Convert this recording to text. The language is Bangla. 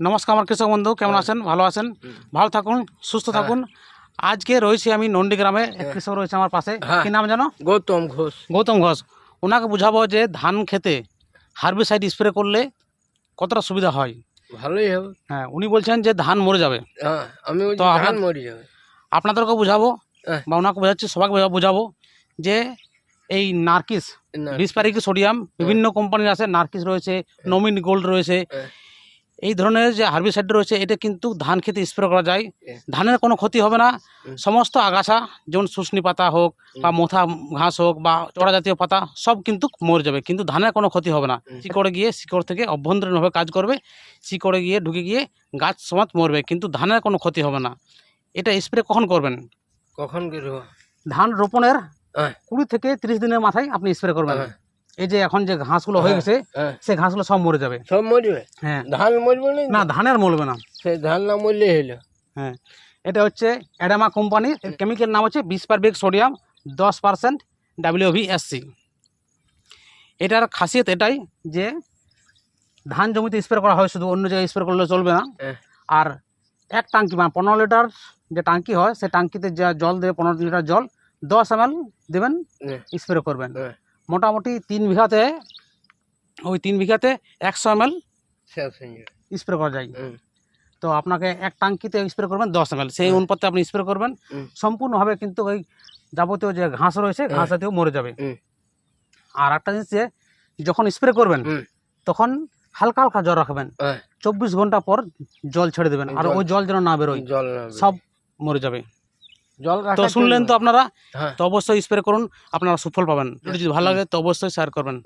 নমস্কার আমার কৃষক বন্ধু কেমন আছেন? ভালো আছেন? ভালো থাকুন সুস্থ থাকুন। আজকে রয়েছি আমি নন্দীগ্রামে এক কৃষক রয়েছে আমার পাশে। হ্যাঁ। কি নাম জানো গৌতম ঘোষ। গৌতম ঘোষ। ওনাকে বুঝাবো যে ধান খেতে হার্বিসাইড স্প্রে করলে কতটা সুবিধা হয়? ভালোই হবে। হ্যাঁ উনি বলছেন যে ধান মরে যাবে। হ্যাঁ আমি তো ধান মরে যাবে। আপনাদেরকে বুঝাবো হ্যাঁ। বা ওনাকে বোঝাচ্ছি সবাইকে বোঝা- বুঝাবো যে এই নার্কিস না, বিসপারিক সোডিয়াম বিভিন্ন কোম্পানির আছে নার্কিস রয়েছে নমিন গোল্ড রয়েছে হ্যাঁ। এই ধরনের যে হার্বিসাইড রয়েছে এটা কিন্তু ধান খেতে স্প্রে করা যায়। ধানের কোনো ক্ষতি হবে না। সমস্ত আগাছা যেমন শুশনি পাতা হোক বা মোথা ঘাস হোক বা চড়া জাতীয় পাতা সব কিন্তু মরে যাবে। কিন্তু ধানের কোনো ক্ষতি হবে না। শিকড়ে গিয়ে শিকড় থেকে অভ্যন্তরীণভাবে কাজ করবে। শিকড়ে গিয়ে ঢুকে গিয়ে গাছ সমাজ মরবে। কিন্তু ধানের কোনো ক্ষতি হবে না। এটা স্প্রে কখন করবেন? কখন ধান রোপণের হ্যাঁ। কুড়ি থেকে তিরিশ দিনের মাথায় আপনি স্প্রে করবেন। হ্যাঁ। এই যে এখন যে ঘাসগুলো হয়ে হ্যাঁ, গেছে হ্যাঁ। সেই ঘাসগুলো সব মরে যাবে। সব মরবে? হ্যাঁ। ধান মরবে না না ধানের মরবে না। সেই ধান না মরলে হলো। হ্যাঁ। এটা হচ্ছে অ্যাডামা কোম্পানির কেমিক্যাল নাম হচ্ছে বিশ পারবিক সোডিয়াম দশ পার্সেন্ট ডাব্লিউভিএসসি। এটার খাসিয়ত এটাই যে ধান জমিতে স্প্রে করা হয় শুধু অন্য জায়গায় স্প্রে করলে চলবে না। হ্যাঁ। আর এক টাঙ্কি মানে পনেরো লিটার যে টাঙ্কি হয় সে টাঙ্কিতে যা জল দেবে পনেরো লিটার জল দশ এম এল দেবেন হ্যাঁ। স্প্রে করবেন। হ্যাঁ। মোটামুটি তিন বিঘাতে ওই তিন বিঘাতে একশো এম যাবে স্প্রে করা যায়। তো আপনাকে এক টাঙ্কিতে স্প্রে করবেন দশ এম সেই অনুপাতে আপনি স্প্রে করবেন। সম্পূর্ণভাবে কিন্তু ওই যাবতীয় যে ঘাস রয়েছে ঘাস জাতীয় মরে যাবে। আর একটা জিনিস যে যখন স্প্রে করবেন তখন হালকা হালকা জল রাখবেন। হ্যাঁ, চব্বিশ ঘণ্টা পর জল ছেড়ে দেবেন। আর ওই জল যেন না বেরোয় জল সব মরে যাবে। জল তো শুনলেন তো আপনারা? হ্যাঁ। তো অবশ্যই স্প্রে করুন আপনারা সুফল পাবেন। যদি ভালো লাগে তো অবশ্যই শেয়ার করবেন।